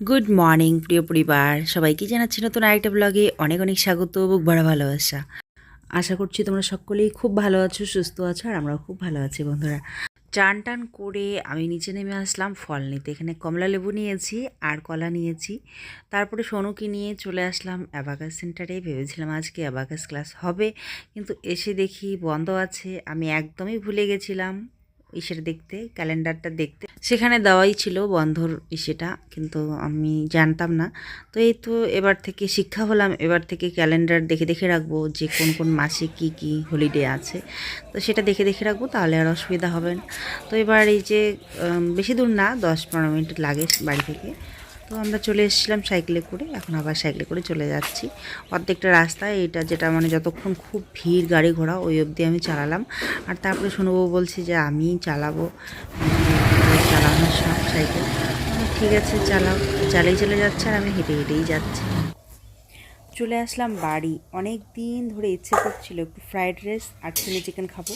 Good morning প্রিয় পরিবার। সবাইকে জানাচ্ছি নতুন আরেকটা ব্লগে অনেক অনেক স্বাগত বুক ভরা ভালোবাসা। আশা করছি তোমরা সকলেই খুব ভালো আছো, সুস্থ আছো, আর আমরাও খুব ভালো আছি বন্ধুরা। চান টান করে আমি নিচে নেমে আসলাম, ফল নিতে। এখানে কমলা লেবু নিয়েছি, আর কলা নিয়েছি। তারপরে সোনুকে নিয়ে চলে আসলাম অ্যাবাকাস সেন্টারে। ভেবেছিলাম আজকে অ্যাবাকাস ক্লাস হবে, কিন্তু এসে দেখি বন্ধ আছে। আমি একদমই ভুলে গেছিলাম। ইসের দেখতে, ক্যালেন্ডারটা দেখতে। সেখানে দেওয়াই ছিল বন্ধর ইসেটা, কিন্তু আমি জানতাম না। তো এই তো এবার থেকে শিক্ষা হলাম, এবার থেকে ক্যালেন্ডার দেখে দেখে রাখব যে কোন কোন মাসে কি কি হলিডে আছে। তো সেটা দেখে দেখে রাখব, তাহলে আর অসুবিধা হবে না। তো এবার এই যে বেশি দূর না, দশ পনেরো মিনিট লাগে বাড়ি থেকে। তো আমরা চলে এসেছিলাম সাইকেলে করে, এখন আবার সাইকেলে করে চলে যাচ্ছি। অর্ধেকটা রাস্তা এটা যেটা মানে যতক্ষণ খুব ভিড়, গাড়ি ঘোড়া, ওই অবধি আমি চালালাম। আর তারপরে শুনব বলছি যে, আমি চালাবো। চালানোর সব সাইকেল। ঠিক আছে, চালাও। চালিয়ে চলে যাচ্ছে আর আমি হেঁটে হেঁটেই যাচ্ছি। চলে আসলাম বাড়ি। অনেক দিন ধরে ইচ্ছে করছিল একটু ফ্রাইড রাইস আর চিলি চিকেন খাব,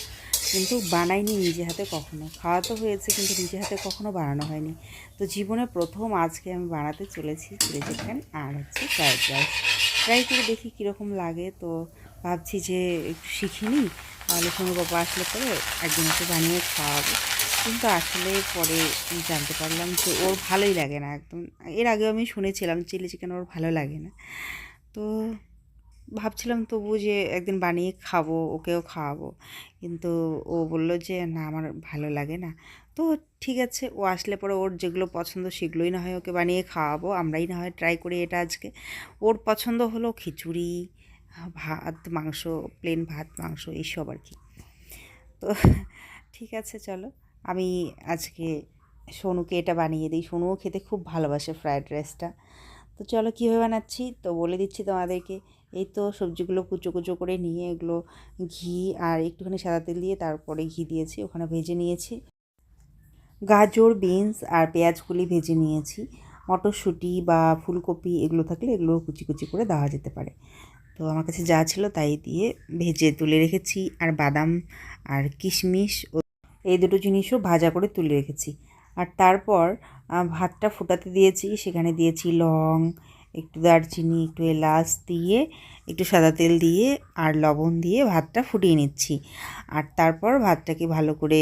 কিন্তু বানাইনি নিজে হাতে কখনো। খাওয়া তো হয়েছে, কিন্তু নিজে হাতে কখনো বানানো হয়নি। তো জীবনে প্রথম আজকে আমি বানাতে চলেছি চিলি চিকেন আর হচ্ছে ফ্রাইড রাইস। ট্রাই করে দেখি কীরকম লাগে, তো ভাবছি যে একটু শিখিনি তাহলে কোনো বাবা আসলে পরে একদিন একটু বানিয়ে খাওয়াবো। কিন্তু আসলে পরে জানতে পারলাম যে ওর ভালোই লাগে না একদম। এর আগেও আমি শুনেছিলাম চিলি চিকেন ওর ভালো লাগে না। তো ভাবছিলাম তবু যে একদিন বানিয়ে খাব, ওকেও খাওয়াবো। কিন্তু ও বলল যে, না, আমার ভালো লাগে না। তো ঠিক আছে, ও আসলে পরে ওর যেগুলো পছন্দ সেগুলোই না হয় ওকে বানিয়ে খাওয়াবো। আমরাই না হয় ট্রাই করি এটা আজকে। ওর পছন্দ হলো খিচুড়ি, ভাত, মাংস প্লেন ভাত, মাংস, এইসব আর কি। তো ঠিক আছে, চলো। আমি আজকে সোনুকে এটা বানিয়ে দিই। সোনুও খেতে খুব ভালোবাসে ফ্রায়েড রাইসটা তো চলো কীভাবে বানাচ্ছি? তো বলে দিচ্ছি তোমাদেরকে। এই তো সবজিগুলো কুচো কুচো করে নিয়ে এগুলো ঘি আর একটুখানি সাদা তেল দিয়ে তারপরে ঘি দিয়েছি, ওখানে ভেজে নিয়েছি। গাজর, বিনস আর পেঁয়াজগুলি ভেজে নিয়েছি। মটরশুঁটি বা ফুলকপি এগুলো থাকলে এগুলো কুচি কুচি করে দেওয়া যেতে পারে। তো আমার কাছে যা ছিল তাই দিয়ে ভেজে তুলে রেখেছি আর বাদাম আর কিশমিশ এই দুটো জিনিসও ভাজা করে তুলে রেখেছি। আর তারপর ভাতটা ফোটাতে দিয়েছি, সেখানে দিয়েছি লং, একটু দারচিনি, একটু এলাচ দিয়ে, একটু সাদা তেল দিয়ে আর লবণ দিয়ে ভাতটা ফুটিয়ে নিচ্ছি। আর তারপর ভাতটাকে ভালো করে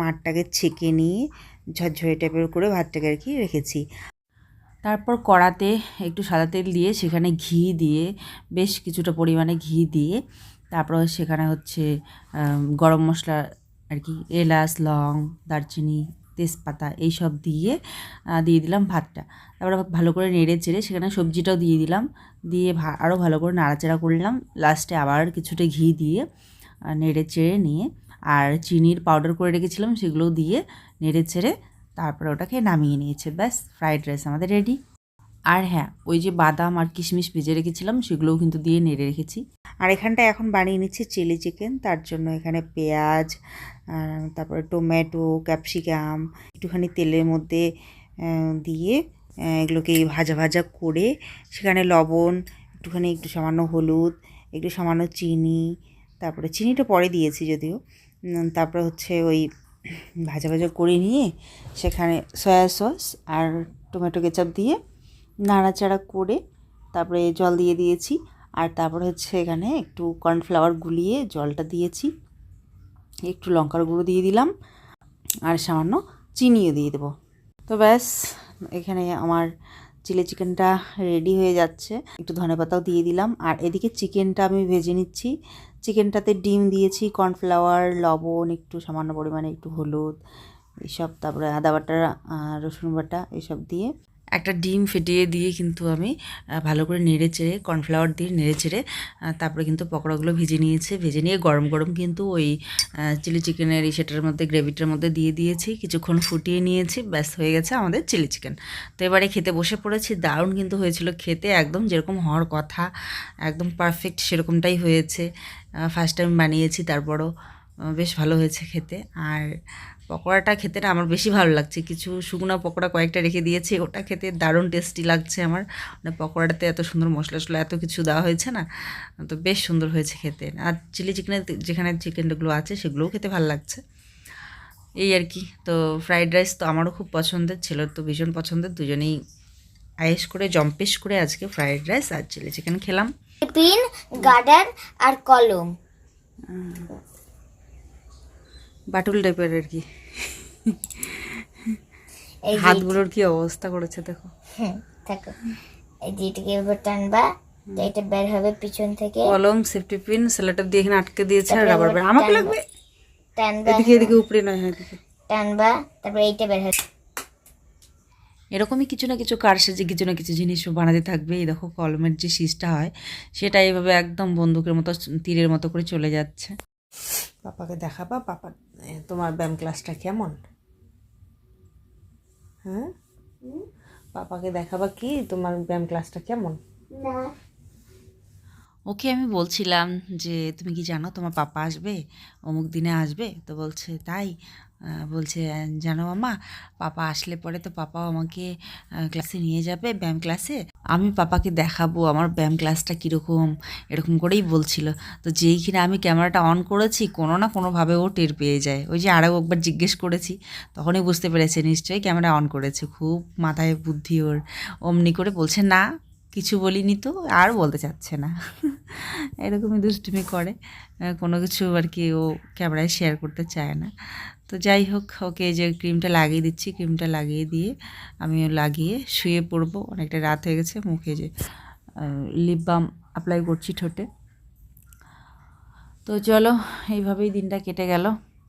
মাঠটাকে ছেঁকে নিয়ে ঝরঝরে টাইপের করে ভাতটাকে আর কি রেখেছি। তারপর কড়াতে একটু সাদা তেল দিয়ে সেখানে ঘি দিয়ে, বেশ কিছুটা পরিমাণে ঘি দিয়ে, তারপর সেখানে হচ্ছে গরম মশলা আর কি, এলাচ, লং, দারচিনি তেজপাতা এইসব দিয়ে দিয়ে দিলাম ভাতটা। তারপরে ভালো করে নেড়ে চেড়ে সেখানে সবজিটাও দিয়ে দিলাম। দিয়ে আরও ভালো করে নাড়াচাড়া করলাম। লাস্টে আবার কিছুটা ঘি দিয়ে নেড়ে চেড়ে নিয়ে আর চিনির পাউডার করে রেখেছিলাম সেগুলো দিয়ে নেড়ে চেড়ে তারপরে ওটাকে নামিয়ে নিয়েছে। ব্যাস ফ্রাইড রাইস আমাদের রেডি আর হ্যাঁ ওই যে বাদাম আর কিশমিশ ভেজে রেখেছিলাম, সেগুলোও কিন্তু দিয়ে নেড়ে রেখেছি। আর এখানটা এখন বানিয়ে নিচ্ছি চিলি চিকেন, তার জন্য এখানে পেঁয়াজ তারপরে টমেটো, ক্যাপসিকাম, একটুখানি তেলের মধ্যে দিয়ে এগুলোকে ভাজা ভাজা করে, সেখানে লবণ, একটুখানি, একটু সামান্য হলুদ, একটু সামান্য চিনি, তারপরে চিনিটা পরে দিয়েছি যদিও তারপরে হচ্ছে ওই ভাজা ভাজা করে নিয়ে, সেখানে সয়া সস আর টমেটো কেচাপ দিয়ে নাড়াচাড়া করে তারপরে জল দিয়ে দিয়েছি। আর তারপরে হচ্ছে এখানে একটু কর্নফ্লাওয়ার গুলিয়ে জলটা দিয়েছি। একটু লঙ্কার গুঁড়ো দিয়ে দিলাম। আর সামান্য চিনিও দিয়ে দেবো। তো ব্যাস, এখানে আমার চিলি চিকেনটা রেডি হয়ে যাচ্ছে। একটু ধনেপাতাও দিয়ে দিলাম। আর এদিকে চিকেনটা আমি ভেজে নিচ্ছি। চিকেনটাতে ডিম দিয়েছি, কর্নফ্লাওয়ার, লবণ, একটু সামান্য পরিমাণে একটু হলুদ এইসব তারপরে আদা বাটা রসুন বাটা, এসব দিয়ে। একটা ডিম ফেটিয়ে দিয়ে কিন্তু আমি ভালো করে নেড়ে চেড়ে কর্নফ্লাওয়ার দিয়ে নেড়ে চেড়ে তারপরে কিন্তু পকোড়াগুলো ভেজে নিয়েছে। ভেজে নিয়ে গরম গরম কিন্তু ওই চিলি চিকেনের সেটার মধ্যে গ্রেভিটার মধ্যে দিয়ে দিয়েছি। কিছুক্ষণ ফুটিয়ে নিয়েছি, ব্যাস হয়ে গেছে আমাদের চিলি চিকেন তো এবারে খেতে বসে পড়েছি, দারুণ কিন্তু হয়েছিল খেতে, একদম যেরকম হওয়ার কথা, একদম পারফেক্ট সেরকমটাই হয়েছে। ফার্স্ট টাইম বানিয়েছি, তারপরও বেশ ভালো হয়েছে খেতে। আর পকোড়াটা খেতে না আমার বেশি ভালো লাগছে। কিছু শুকনো পকোড়া কয়েকটা রেখে দিয়েছি ওটা খেতে দারুণ টেস্টি লাগছে আমার। মানে পকোড়াটাতে এত সুন্দর মশলা টশলা এত কিছু দেওয়া হয়েছে না তো বেশ সুন্দর হয়েছে খেতে। আর চিলি চিকেনের যেখানে চিকেনগুলো আছে সেগুলোও খেতে ভালো লাগছে। এই আর কি তো ফ্রাইড রাইস তো আমারও খুব পছন্দের ছেলের তো ভীষণ পছন্দের দুজনেই আয়েস করে জম্পেশ করে আজকে ফ্রাইড রাইস আর চিলি চিকেন খেলাম। পিন গার্ডার আর কলম। বাটুল টাইপের আর কি। এই হাতগুলোর কি অবস্থা করেছে দেখো। হুম, দেখো। এই যে এটাকে এবার টানবা এটা বের হবে পিছন থেকে। কলম সেফটি পিন সেলেটার দিয়ে এখানে আটকে দিয়েছে আর রাবার ব্যান্ড আমাকে লাগবে টানবা এদিকে এদিকে উপরে নয় হ্যাঁ এদিকে। টানবা তারপরে এইটা বের হবে। এরকমই কিছু না কিছু কার সাজে কিছু না কিছু জিনিস বানাতে থাকবে। এই দেখো কলমের যে শীষটা হয় সেটা এইভাবে একদম বন্দুকের মতো তীরের মতো করে চলে যাচ্ছে। পাপাকে দেখাবা? পাপা তোমার ব্যায়াম ক্লাসটা কেমন? হ্যাঁ? পাপাকে দেখাবা কি? তোমার ব্যায়াম ক্লাসটা কেমন? না। ওকে আমি বলছিলাম যে তুমি কি জানো তোমার পাপা আসবে? অমুক দিনে আসবে? তো বলছে তাই। বলছে জানো মামা পাপা আসলে পরে তো পাপাও আমাকে ক্লাসে নিয়ে যাবে ব্যায়াম ক্লাসে। আমি পাপাকে দেখাবো, আমার ব্যায়াম ক্লাসটা কীরকম, এরকম করেই বলছিল। তো যেই আমি ক্যামেরাটা অন করেছি, কোনো না কোনোভাবে ও টের পেয়ে যায়। ওই যে আরও একবার জিজ্ঞেস করেছি, তখনই বুঝতে পেরেছে নিশ্চয়ই ক্যামেরা অন করেছে। খুব মাথায় বুদ্ধি ওর। অমনি করে বলছে, না, কিছু বলিনি তো, আর বলতে চাচ্ছে না। এরকমই দুষ্টুমি করে। কোনো কিছু আর কি ও ক্যামেরায় শেয়ার করতে চায় না। তো যাই হোক, ওকে যে ক্রিমটা লাগিয়ে দিচ্ছি, ক্রিমটা লাগিয়ে দিয়ে আমিও লাগিয়ে শুয়ে পড়ব। অনেকটা রাত হয়ে গেছে, মুখে যে লিপ বাম অ্যাপ্লাই করছি ঠোঁটে। তো চলো, এইভাবেই দিনটা কেটে গেল।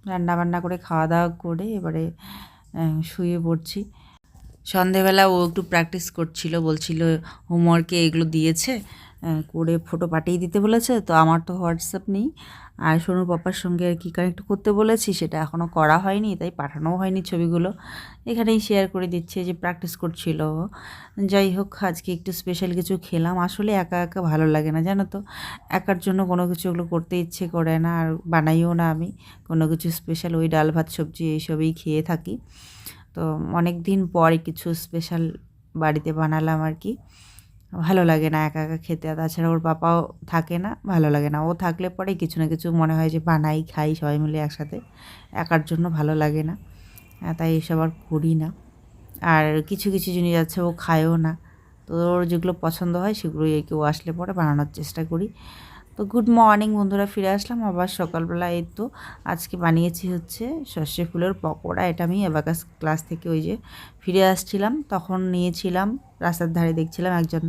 রান্না বান্না করে খাওয়া দাওয়া করে এবারে শুয়ে পড়ছি। সন্ধেবেলা ও একটু প্র্যাকটিস করছিল, বলছিল হোমওয়ার্কে এগুলো দিয়েছে করে ফটো পাঠিয়ে দিতে বলেছে, তো আমার তো হোয়াটসঅ্যাপ নেই। আর সোনুর পাপার সঙ্গে আর কি কানেক্ট করতে বলেছি, সেটা এখনও করা হয়নি, তাই পাঠানোও হয়নি ছবিগুলো। এখানেই শেয়ার করে দিচ্ছে যে প্র্যাকটিস করছিল যাই হোক, আজকে একটু স্পেশাল কিছু খেলাম। আসলে একা একা ভালো লাগে না, জানো তো? একার জন্য কোনো কিছু ওগুলো করতে ইচ্ছে করে না, আর বানাইও না আমি। কোনো কিছু স্পেশাল ওই ডাল, ভাত, সবজি এইসবই খেয়ে থাকি। তো অনেক দিন পরে কিছু স্পেশাল বাড়িতে বানালাম আর কি। ভালো লাগে না একা একা খেতে। তাছাড়া ওর বাবাও থাকে না, ভালো লাগে না। ও থাকলে পরে কিছু না কিছু মনে হয় যে বানাই, খাই, সবাই মিলে একসাথে। একার জন্য ভালো লাগে না। তাই এসব আর করি না। আর কিছু কিছু জিনিস আছে ও খায়ও না। তো ওর যেগুলো পছন্দ হয় সেগুলোই আর কি ও আসলে পরে বানানোর চেষ্টা করি। তো গুড মর্নিং বন্ধুরা, ফিরে আসলাম আবার সকালবেলা। এই তো আজকে বানিয়েছি হচ্ছে সর্ষে ফুলের পকোড়া। এটা আমি অ্যাবাকাস ক্লাস থেকে ওই যে ফিরে আসছিলাম, তখন নিয়েছিলাম, রাস্তার ধারে দেখছিলাম একজন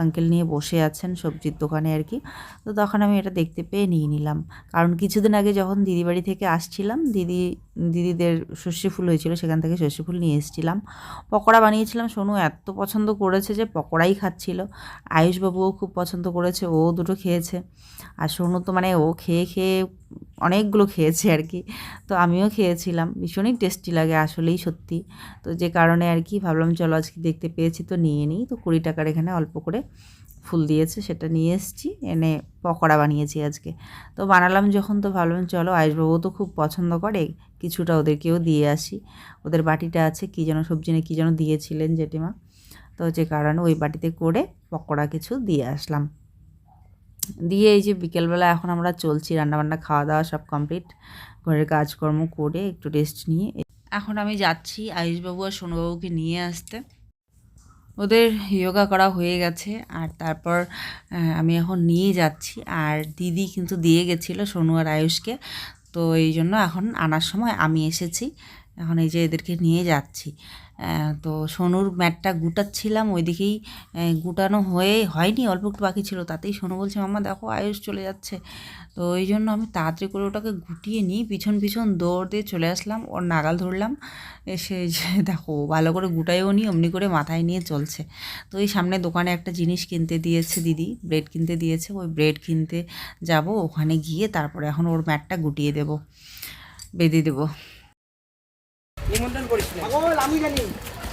আঙ্কেল নিয়ে বসে আছেন সবজির দোকানে আর কি। তো তখন আমি এটা দেখতে পেয়ে নিয়ে নিলাম। কারণ কিছুদিন আগে যখন দিদি বাড়ি থেকে আসছিলাম, দিদি, দিদিদের সর্ষে ফুল হয়েছিল, সেখান থেকে সর্ষে ফুল নিয়ে এসেছিলাম। পকোড়া বানিয়েছিলাম, সোনু এত পছন্দ করেছে যে পকোড়াই খাচ্ছিল। আয়ুষবাবুও খুব পছন্দ করেছে, ও দুটো খেয়েছে। আর সোনু তো মানে ও খেয়ে খেয়ে অনেকগুলো খেয়েছে আর কি। তো আমিও খেয়েছিলাম, ভীষণই টেস্টি লাগে আসলেই সত্যি। তো যে কারণে আর কি ভাবলাম, চলো আজকে দেখতে পেয়েছি তো নিয়ে নিই। তো কুড়ি টাকার এখানে অল্প করে ফুল দিয়েছে, সেটা নিয়ে এসেছি, এনে পকোড়া বানিয়েছি আজকে। তো বানালাম যখন, তো ভাবলাম চলো আয়ুষবাবু তো খুব পছন্দ করে, কিছুটা ওদেরকেও দিয়ে আসি। ওদের বাটিটা আছে, কী যেন সবজি না কী যেন দিয়েছিলেন জেঠিমা। তো যে কারণে ওই বাটিতে করে পকোড়া কিছু দিয়ে আসলাম। দিয়ে এই যে বিকেলবেলা এখন আমরা চলছি, রান্নাবান্না খাওয়া দাওয়া সব কমপ্লিট ঘরের কাজকর্ম করে একটু রেস্ট নিয়ে। এখন আমি যাচ্ছি আয়ুষবাবু আর সোনুবাবুকে নিয়ে আসতে। ওদের যোগা করা হয়ে গেছে আর তারপর আমি এখন নিয়ে যাচ্ছি। আর দিদি কিন্তু দিয়ে গেছিল সোনু আর আয়ুষকে। তো এই জন্য এখন আনার সময় আমি এসেছি। এখন এই যে এদেরকে নিয়ে যাচ্ছি। তো সোনুর ম্যাটটা গুটাচ্ছিলাম, ওইদিকেই গুটানো হয়ে, হয়নি, অল্প একটু বাকি ছিল, তাতেই সোনু বলছে মামা দেখো, আয়ুষ চলে যাচ্ছে। তো ওই জন্য আমি তাড়াতাড়ি করে ওটাকে গুটিয়ে নিই পিছন পিছন দৌড় দিয়ে চলে আসলাম, ওর নাগাল ধরলাম, এসে যে, দেখো ভালো করে গুটাইও নি, অমনি করে মাথায় নিয়ে চলছে। তো এই সামনে দোকানে একটা জিনিস কিনতে দিয়েছে দিদি, ব্রেড কিনতে দিয়েছে, ওই ব্রেড কিনতে যাব, ওখানে গিয়ে তারপরে এখন ওর ম্যাটটা গুটিয়ে দেব, বেঁধে দেবো। নিমন্ত্রণ করিস না পাগল আমি জানি।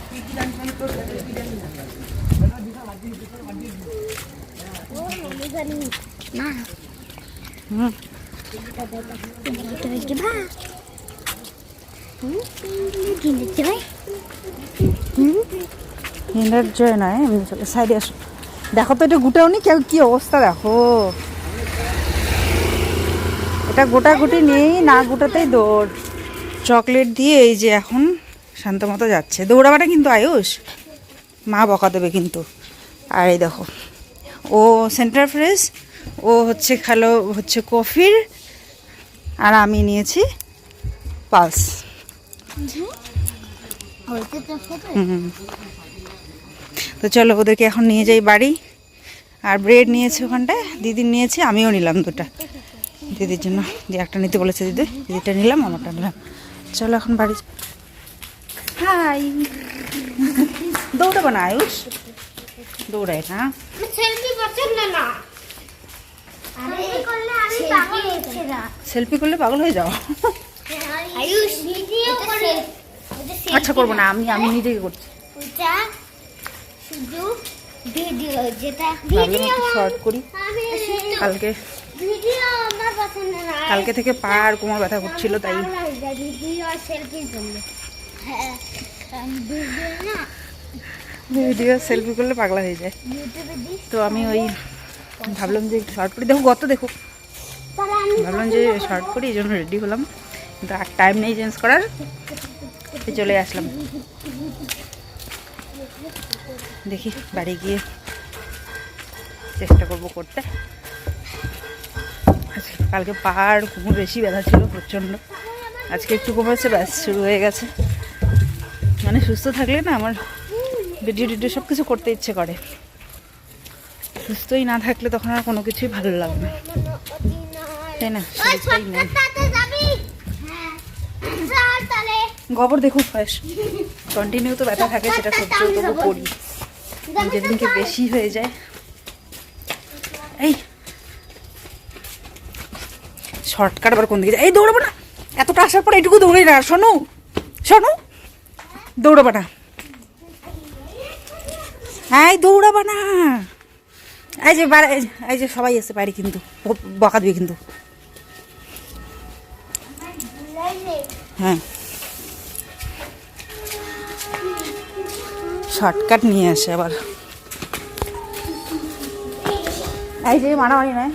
তুই কি জানিস আমি তোর কি জানি? না হিন্দার জয় নয় এমনি চলে সাইডে আসো। দেখো তো এটা গুটাও নি কেউ কী অবস্থা দেখো। এটা গোটাগুটি নেই না গোটাতেই দৌড়। চকলেট দিয়ে এই যে এখন শান্ত মতো যাচ্ছে। দৌড়াবাটা কিন্তু আয়ুষ। মা বকা দেবে কিন্তু। আর এই দেখো, ও সেন্টার ফ্রেশ, ও হচ্ছে খেলো, হচ্ছে কফির, আর আমি নিয়েছি পালস। তো চলো ওদেরকে এখন নিয়ে যাই বাড়ি। আর ব্রেড নিয়েছে ওখানটায়, দিদির নিয়েছি, আমিও নিলাম দুটা। দিদির জন্য, যে একটা নিতে বলেছে দিদি দিদিটা নিলাম, আমারটা নিলাম। চলো এখন বাড়ি হাই। দৌড়াবো না আয়ুষ। দৌড়ায় না। সেলফি করলে পাগল হয়ে যাও। আচ্ছা করব না আমি আমি নিজেকে করছি। শুধু ভিডিও যেটা শর্ট করি। কালকে কালকে থেকে পা আর কোমর ব্যথা করছিল তাই। ভিডিও জন্য হ্যাঁ ভিডিও সেলফি করলে পাগলা হয়ে যায়। তো আমি ওই ভাবলাম যে শর্ট করি দেখো গত দেখো। ভাবলাম যে শর্ট করি এই জন্য রেডি হলাম। কিন্তু আর টাইম নেই চেঞ্জ করার। চলে আসলাম। দেখি বাড়ি গিয়ে চেষ্টা করব করতে। আজকে কালকে পাহাড় খুব বেশি ব্যথা ছিল প্রচণ্ড। আজকে একটু কমেছে ব্যাস শুরু হয়ে গেছে। মানে সুস্থ থাকলে না আমার ভিডিও টিডিও সব কিছু করতে ইচ্ছে করে। সুস্থই না থাকলে তখন আর কোনো কিছুই ভালো লাগবে না। তাই না? নেই। যাবি? হ্যাঁ। গোবর দেখুন কন্টিনিউ তো ব্যথা থাকে সেটা সহ্য তবু করি। যেদিনকে বেশি হয়ে যায়। এই শর্টকাট আবার কোন দিকে যায়? এই দৌড়াবো না। এতটা আসার পর এইটুকু দৌড়ে না। শোনো শোনো। দৌড়াবো না। এই দৌড়াবো না। এই যে বাড়া- এই যে- সবাই এসে পারি কিন্তু। বকা দিবে কিন্তু। হ্যাঁ। শর্টকাট নিয়ে আসে আবার। এই যে মারামারি নয়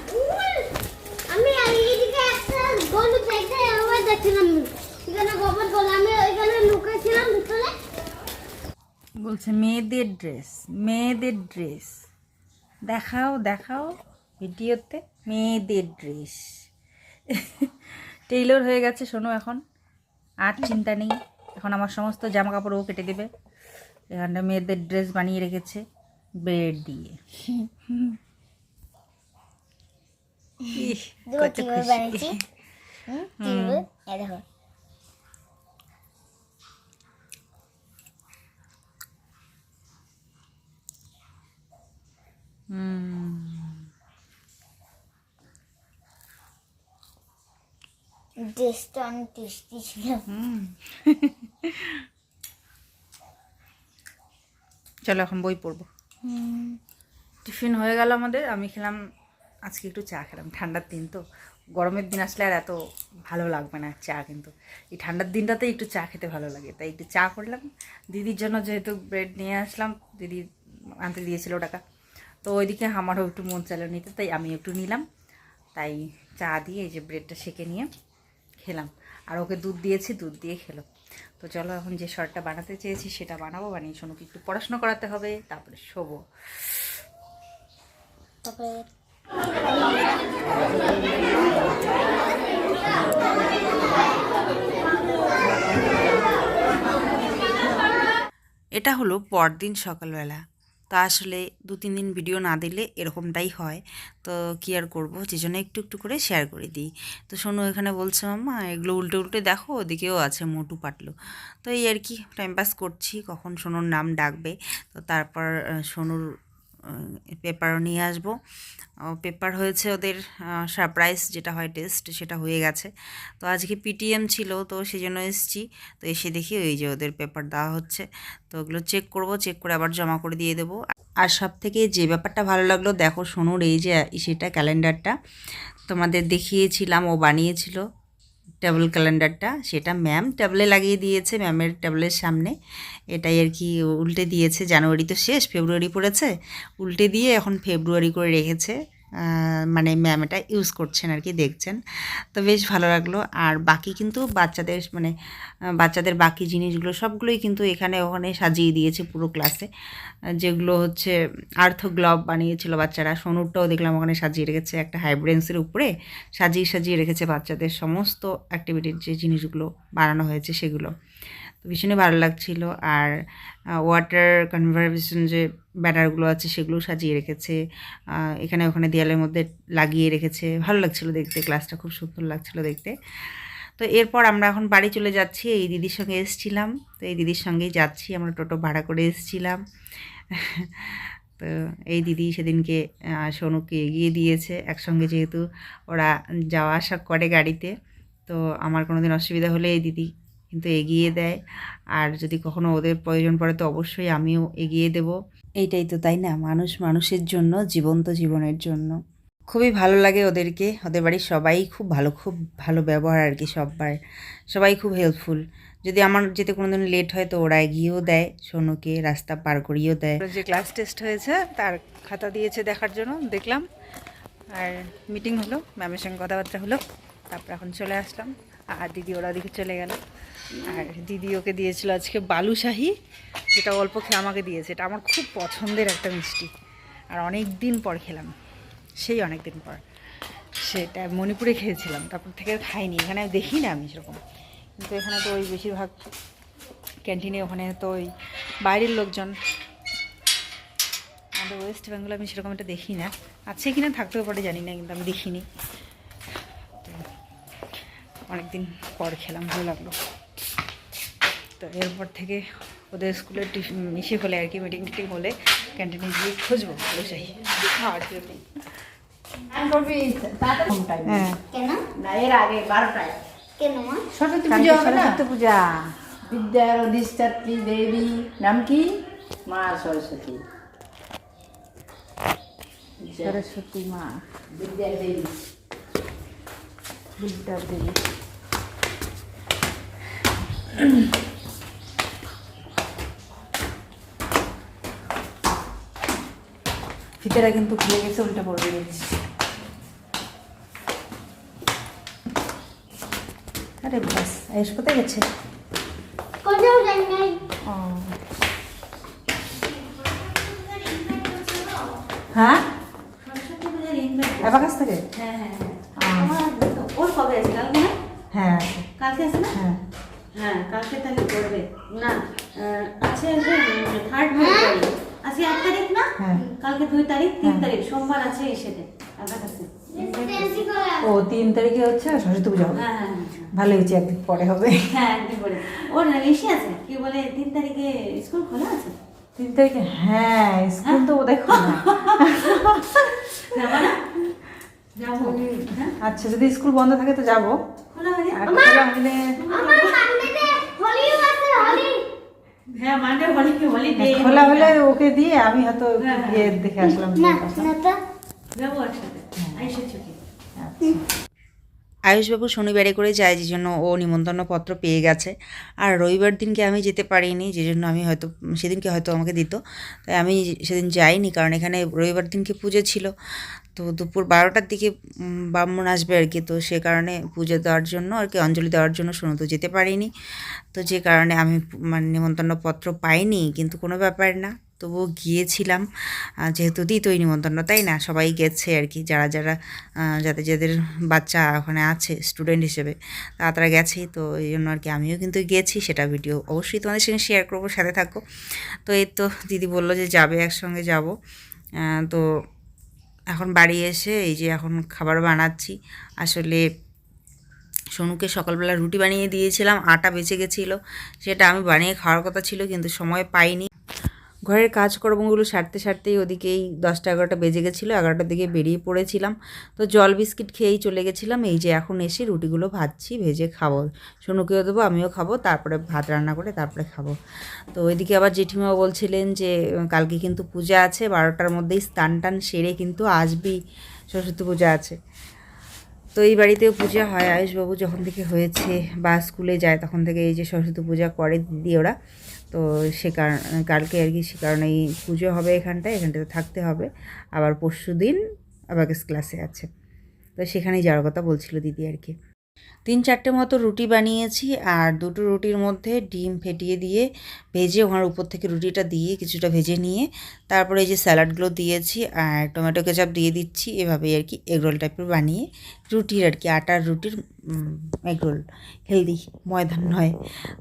আমি এইদিকে একটা গলু দেখে এখানে গোবর গল আমি ওইখানে লুকাইছিলাম ভিতরে। বলছে মেয়েদের ড্রেস মেয়েদের ড্রেস দেখাও দেখাও ভিডিওতে মেয়েদের ড্রেস টেইলর হয়ে গেছে শোনো এখন। আর চিন্তা নেই এখন আমার সমস্ত জামা কাপড়ও কেটে দেবে। এখানটা মেয়েদের ড্রেস বানিয়ে রেখেছে ব্রেড দিয়ে। কত খুশি। দেখো হুম। ড্রেসটা অনেক টেস্টি ছিল চলো এখন বই পড়ব। টিফিন হয়ে গেল আমাদের। আমি খেলাম আজকে একটু চা খেলাম। ঠান্ডার দিন তো। গরমের দিন আসলে আর এত ভালো লাগবে না চা কিন্তু। এই ঠান্ডার দিনটাতে একটু চা খেতে ভালো লাগে। তাই একটু চা করলাম। দিদির জন্য যেহেতু ব্রেড নিয়ে আসলাম, দিদি আনতে দিয়েছিল টাকা তো ওইদিকে আমারও একটু মন চাইলো নিতে, তাই আমি একটু নিলাম। তাই চা দিয়ে এই যে ব্রেডটা সেকে নিয়ে খেলাম। আর ওকে দুধ দিয়েছি, দুধ দিয়ে খেলো। তো চলো এখন যে শর্টটা বানাতে চেয়েছি সেটা বানাবো। বানিয়ে শোনুকে একটু পড়াশোনা করাতে হবে, তারপরে শোবো। তারপরে এটা হলো পরদিন সকালবেলা। তো আসলে দু, তিন দিন ভিডিও না দিলে এরকমটাই হয়। তো কী আর করব? যে জন্য একটু একটু করে শেয়ার করে দিই। তো সোনু এখানে বলছে, মাম্মা, এগুলো উল্টে উল্টে দেখো, ওদিকেও আছে মোটু পাটলু। তো এই আর কি টাইম পাস করছি। কখন সোনুর নাম ডাকবে? তো তারপর সোনুর পেপারও নিয়ে আসব। পেপার হয়েছে ওদের সারপ্রাইজ যেটা হয় টেস্ট সেটা হয়ে গেছে। তো আজকে পিটিএম ছিল, তো সেই জন্য এসেছি। তো এসে দেখি ওই যে ওদের পেপার দেওয়া হচ্ছে। তো ওগুলো চেক করব চেক করে আবার জমা করে দিয়ে দেবো। আর সব থেকে যে ব্যাপারটা ভালো লাগল, দেখো সোনুর এই যে, সেটা ক্যালেন্ডারটা তোমাদের দেখিয়েছিলাম, ও বানিয়েছিল। টেবিল ক্যালেন্ডারটা, সেটা ম্যাম টেবলে লাগিয়ে দিয়েছে, ম্যামের টেবলের সামনে। এটাই আর কি উল্টে দিয়েছে জানুয়ারি তো শেষ, ফেব্রুয়ারি পড়েছে। উল্টে দিয়ে এখন ফেব্রুয়ারি করে রেখেছে। মানে ম্যাম এটা ইউজ করছেন আর কি, দেখছেন। তো বেশ ভালো লাগল। আর বাকি কিন্তু বাচ্চাদের মানে বাচ্চাদের বাকি জিনিসগুলো সবগুলোই কিন্তু এখানে ওখানে সাজিয়ে দিয়েছে পুরো ক্লাসে যেগুলো হচ্ছে আর্থ গ্লভ বানিয়েছিল বাচ্চারা। সোনুরটাও দেখলাম ওখানে সাজিয়ে রেখেছে, একটা হাইব্রেন্সের উপরে সাজিয়ে সাজিয়ে রেখেছে বাচ্চাদের। সমস্ত অ্যাক্টিভিটির যে জিনিসগুলো বানানো হয়েছে সেগুলো। ভীষণই ভালো লাগছিল। আর ওয়াটার কনভারভেশন যে ব্যানারগুলো আছে সেগুলো সাজিয়ে রেখেছে। এখানে ওখানে দেয়ালের মধ্যে লাগিয়ে রেখেছে। ভালো লাগছিল দেখতে ক্লাসটা খুব সুন্দর লাগছিল দেখতে। তো এরপর আমরা এখন বাড়ি চলে যাচ্ছি, এই দিদির সঙ্গে এসেছিলাম। তো এই দিদির সঙ্গেই যাচ্ছি, আমরা টোটো ভাড়া করে এসেছিলাম। তো এই দিদি সেদিনকে সোনুকে এগিয়ে দিয়েছে। একসঙ্গে যেহেতু ওরা যাওয়া আসা করে গাড়িতে, তো আমার কোনো দিন অসুবিধা হলে এই দিদি কিন্তু এগিয়ে দেয়। আর যদি কখনো ওদের প্রয়োজন পড়ে তো অবশ্যই আমিও এগিয়ে দেব। এইটাই তো তাই না? মানুষ মানুষের জন্য জীবন্ত জীবনের জন্য। খুবই ভালো লাগে ওদেরকে। ওদের বাড়ির সবাই খুব ভালো খুব ভালো ব্যবহার আর কি সবার সবাই খুব হেল্পফুল যদি আমার যেতে কোনো দিন লেট হয় তো ওরা এগিয়েও দেয় সোনুকে রাস্তা পার করিয়েও দেয়। যে ক্লাস টেস্ট হয়েছে তার খাতা দিয়েছে দেখার জন্য দেখলাম। আর মিটিং হলো ম্যামের সঙ্গে কথাবার্তা হলো। তারপর এখন চলে আসলাম। আর দিদি ওরা দিকে চলে গেল। আর দিদি ওকে দিয়েছিল আজকে বালুশাহি, যেটা অল্প খেয়ে আমাকে দিয়েছে। এটা আমার খুব পছন্দের একটা মিষ্টি। আর অনেক দিন পর খেলাম, সেই অনেক দিন পর। সেটা মণিপুরে খেয়েছিলাম, তারপর থেকে খাইনি। এখানে দেখি না আমি সেরকম। কিন্তু এখানে তো ওই বেশিরভাগ ক্যান্টিনে ওখানে তো ওই বাইরের লোকজন। আমাদের ওয়েস্ট বেঙ্গলে আমি সেরকম একটা দেখি না। আছে কিনা থাকতেও পারে, জানি না, কিন্তু আমি দেখিনি। অনেকদিন পর খেলাম ভালো লাগল। তো এরপর থেকে ওদের স্কুলের টিফিন ইসে হলে আর কি মিটিং টিটিং হলে ক্যান্টিনে গিয়ে খুঁজবো বসাই খাওয়ার জন্য হ্যাঁ। সরস্বতী পুজো বিদ্যার অধিষ্ঠাত্রী দেবী নাম কি? মা সরস্বতী। সরস্বতী মা। বিদ্যার দেবী। বিদ্যার দেবী ফিতেরা কিন্তু খুলে গেছে উল্টা পড়বে গেছি আরে বাস আয়ুষ কোথায় গেছে? কোথাও যাই নাই। ও। হ্যাঁ? এবার কাছ থেকে? হ্যাঁ হ্যাঁ হ্যাঁ। আহ, আমার ওর কবে আছে কালকে না? হ্যাঁ কালকে আছে না? হ্যাঁ। হ্যাঁ কালকে তাহলে করবে। না আছে থার্ড তারিখ আজকে এক তারিখ না? হ্যাঁ। কালকে দুই তারিখ তিন হ্যাঁ। তারিখ সোমবার আছে এসেতে আমার কাছে ও তিন তারিখে হচ্ছে সরস্বতী পুজো হবে। হ্যাঁ হ্যাঁ ভালো হয়েছে একদিন পরে হবে। হ্যাঁ একদিন বলে ওর এসে আছে? কি বলে তিন তারিখে স্কুল খোলা আছে? তিন তারিখে হ্যাঁ স্কুল তো বোধহয় খোলা। না যাব হ্যাঁ আচ্ছা যদি স্কুল বন্ধ থাকে তো যাব। খোলা হয়ে হলে আমার সামনেতে হোলিও আছে হোলি। হ্যাঁ খোলা হলে ওকে দিয়ে আমি হয়তো হ্যাঁ। গিয়ে দেখে আসলাম ছুটি। আয়ুষবাবু শনিবারে করে যায় যে জন্য ও নিমন্ত্রণপত্র পেয়ে গেছে। আর রবিবার দিনকে আমি যেতে পারিনি যে জন্য আমি হয়তো সেদিনকে হয়তো আমাকে দিত। তাই আমি সেদিন যাইনি কারণ এখানে রবিবার দিনকে পুজো ছিল। তো দুপুর বারোটার দিকে ব্রাহ্মণ আসবে আর কি। তো সে কারণে পুজো দেওয়ার জন্য আর কি, অঞ্জলি দেওয়ার জন্য তো যেতে পারিনি। তো যে কারণে আমি মানে নিমন্ত্রণপত্র পাইনি, কিন্তু কোনো ব্যাপার না। তবুও গিয়েছিলাম। যেহেতু দিতই নিমন্ত্রণ, তাই না? সবাই গেছে আর কি, যারা যারা যাদের যাদের বাচ্চা ওখানে আছে স্টুডেন্ট হিসেবে, তারা তারা গেছেই তো এই জন্য আর কি আমিও কিন্তু গেছি, সেটা ভিডিও অবশ্যই তোমাদের সঙ্গে শেয়ার করব, সাথে থাকো। তো এই তো দিদি বলল যে যাবে, একসঙ্গে যাব। তো এখন বাড়ি এসে এই যে এখন খাবার বানাচ্ছি। আসলে সোনুকে সকালবেলা রুটি বানিয়ে দিয়েছিলাম, আটা বেঁচে গেছিল। সেটা আমি বানিয়ে খাওয়ার কথা ছিল, কিন্তু সময় পাইনি। ঘরের কাজকর্মগুলো সারতে সারতেই ওদিকেই দশটা এগারোটা বেজে গেছিল, এগারোটার দিকে বেরিয়ে পড়েছিলাম। তো জল বিস্কিট খেয়েই চলে গেছিলাম, এই যে এখন এসে রুটিগুলো ভাজছি, ভেজে খাব। সোনুকেও দেবো, আমিও খাব, তারপরে ভাত রান্না করে তারপরে খাব। তো ওইদিকে আবার জেঠিমাও বলছিলেন যে, কালকে কিন্তু পূজা আছে, বারোটার মধ্যেই স্নান টান সেরে কিন্তু আসবি, সরস্বতী পূজা আছে। তো এই বাড়িতেও পূজা হয়, আয়ুষবাবু যখন থেকে হয়েছে বা স্কুলে যায় তখন থেকে এই যে সরস্বতী পূজা করে দিদি ওরা। তো সে কালকে আর কি সে কারণেই পুজো হবে এখানটায় এখানটাতে থাকতে হবে। আবার পরশু দিন আবার ক্লাসে আছে। তো সেখানেই যাওয়ার কথা বলছিল দিদি আর কি। তিন চারটে মতো রুটি বানিয়েছি আর দুটো রুটির মধ্যে ডিম ফেটিয়ে দিয়ে ভেজে ওখানে উপর থেকে রুটিটা দিয়ে কিছুটা ভেজে নিয়ে তারপরে এই যে স্যালাডগুলো দিয়েছি আর টমেটো কেচাপ দিয়ে দিচ্ছি এভাবেই আর কি এগরোল টাইপের বানিয়ে রুটির আর কি আটার রুটির এগরোল হেলদি ময়দান নয়।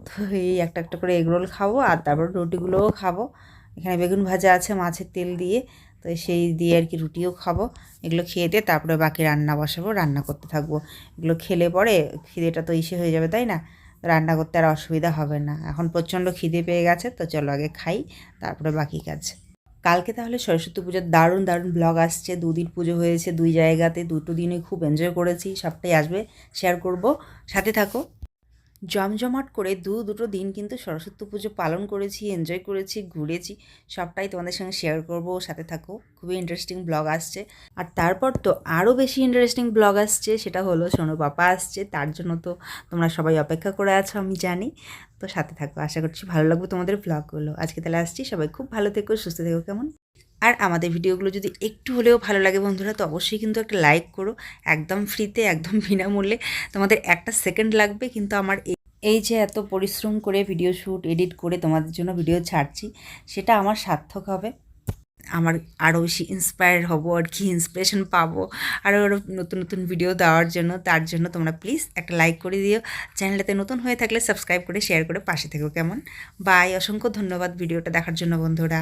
তো এই একটা একটা করে এগরোল খাব আর তারপর রুটিগুলোও খাব। এখানে বেগুন ভাজা আছে মাছের তেল দিয়ে তো সেই দিয়ে আর কি রুটিও খাব, এগুলো খেয়ে দিয়ে তারপরে বাকি রান্না বসাবো, রান্না করতে থাকব। এগুলো খেলে পরে খিদেটা তো ইসে হয়ে যাবে, তাই না? রান্না করতে আর অসুবিধা হবে না। এখন প্রচণ্ড খিদে পেয়ে গেছে, তো চলো আগে খাই, তারপরে বাকি কাজ। কালকে তাহলে সরস্বতী পুজোর দারুণ দারুণ ব্লগ আসছে, দুদিন পুজো হয়েছে দুই জায়গাতে, দুটো দিনই খুব এনজয় করেছি, সবটাই আসবে শেয়ার করব। সাথে থাকো। জমজমাট করে দু দুটো দিন কিন্তু সরস্বতী পুজো পালন করেছি এনজয় করেছি, ঘুরেছি। সবটাই তোমাদের সঙ্গে শেয়ার করব, সাথে থাকো। খুবই ইন্টারেস্টিং ব্লগ আসছে। আর তারপর তো আরও বেশি ইন্টারেস্টিং ব্লগ আসছে, সেটা হলো সোনু পাপা আসছে। তার জন্য তো তোমরা সবাই অপেক্ষা করে আছো, আমি জানি। তো সাথে থাকো, আশা করছি ভালো লাগবে তোমাদের ব্লগগুলো আজকে তাহলে আসছি। সবাই খুব ভালো থেকো, সুস্থ থেকো, কেমন? আর আমাদের ভিডিওগুলো যদি একটু হলেও ভালো লাগে বন্ধুরা, তো অবশ্যই কিন্তু একটা লাইক করো। একদম ফ্রিতে একদম বিনামূল্যে। তোমাদের একটা সেকেন্ড লাগবে, কিন্তু আমার এই- যে এত পরিশ্রম করে ভিডিও শ্যুট এডিট করে তোমাদের জন্য ভিডিও ছাড়ছি, সেটা আমার সার্থক হবে। আমার আরও বেশি ইন্সপায়ার হব, আর কি ইন্সপিরেশন পাবো। আরও আরও নতুন নতুন ভিডিও দেওয়ার জন্য, তার জন্য তোমরা প্লিজ একটা লাইক করে দিও। চ্যানেলটাতে নতুন হয়ে থাকলে সাবস্ক্রাইব করে শেয়ার করে পাশে থেকো কেমন। বাই অসংখ্য ধন্যবাদ ভিডিওটা দেখার জন্য বন্ধুরা।